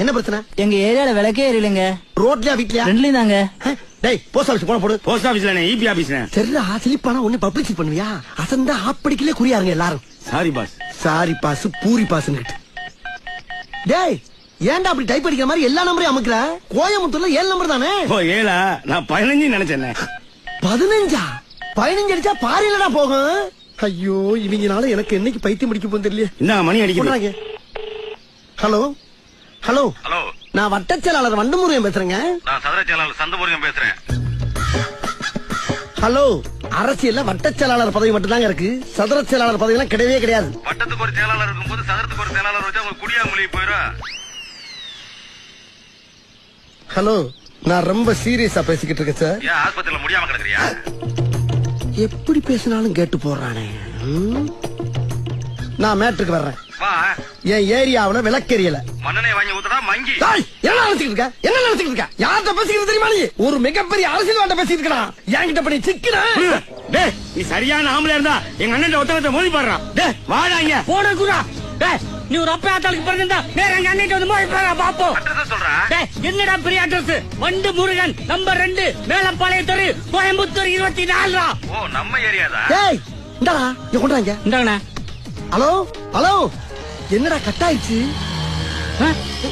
என்ன பிரச்சனை? எங்க ஏரியால விளக்கே எரியலங்க. ரோட்லயா வீட்லயா? ரெண்டுலயும் தாங்க டேய் போஸ்ட் ஆபீஸ் போன போடு. போஸ்ட் ஆபீஸ்ல இபி ஆபீஸ்ல சரிடா சிலிப்பானா ஒண்ணு பப்ளிசிட்டி பண்ணுவியா? அசந்தா ஆப்படிக்கலே குறியாருங்க எல்லாரும். Sorry boss sorry boss puri பாஸ்னு டேய் ஏன்டா அப்படி டைப் அடிக்கிற மாதிரி எல்லா நம்பரையும் அமுக்குற? கோயம்புத்தூர்ல ஏழு நம்பர் தானே? ஓ ஏழா? நான் பதினஞ்சு நினைச்சேன். பதினஞ்சா? பதினஞ்சு அடிச்சா பாரிலடா போகும். ஐயோ இவங்கனால எனக்கு என்னைக்கு பைத்தியம் முடிக்க போகுது தெரியல என்ன மணி அடிக்குது? கொண்டாங்க. ஹலோ? ஹலோ ஹலோ நான் வட்டச் செயலாளர் வண்டமுருகன் பேசுறேங்க. நான் சதுர செயலாளர் சந்தமுருகன் பேசுறேன். ஹலோ அரசியல்ல வட்டச் செயலாளர் பதவி மட்டும்தாங்க இருக்கு. சதுர செயலாளர் பதவி எல்லாம் கிடையவே கிடையாது. வட்டத்துக்கு ஒரு செயலாளர் இருக்கும்போது சதுரத்துக்கு ஒரு செயலாளர் வச்சா உங்களுக்கு குடியா மொழி போயிடும் ஹலோ நான் ரொம்ப சீரியஸா பேசிக்கிட்டு இருக்கேன் சார் ஏன் ஆஸ்பத்திரியில முடியாம கிடக்குறியா? எப்படி பேசினாலும் கேட்டு போடுறானே. ம்? நான் மேட்ருக்கு வர்றேன். என் ஏரியாவுல விளக்கெரியல. மண்ணெண்ணெய் வாங்கி ஊத்துடா மங்கி. டேய், என்ன நினைச்சுக்கிட்டு இருக்க? என்ன நினைச்சுக்கிட்டு இருக்க? யார்கிட்ட பேசிக்கிட்டு தெரியுமா நீ? ஒரு மிகப்பெரிய அரசியல்வாட்ட பேசிட்டு இருக்கா என்கிட்ட பண்ணி சிக்கின டேய் நீ சரியான ஆம்பளை இருந்தா எங்க அண்ணன் ஒத்தகத்தை மோதி பாடுறான் டேய் வாடா இங்க. போன குரா. டேய் நீ ஒரு அப்பா ஆத்தாளுக்கு பிறந்திருந்தா நேரா எங்க அண்ணிட்டு வந்து மோதி பாரா பாப்போம் டேய் என்னடா பெரிய அட்ரஸ்? வண்டு முருகன் நம்பர் ரெண்டு மேலப்பாளைய தெரு கோயம்புத்தூர் இருபத்தி நாலு ஓ நம்ம ஏரியாதா? டேய் இந்தாடா இங்க கொண்டாங்க இந்தாங்கண்ணா. Hello hello. என்னடா கட் ஆயிடுச்சு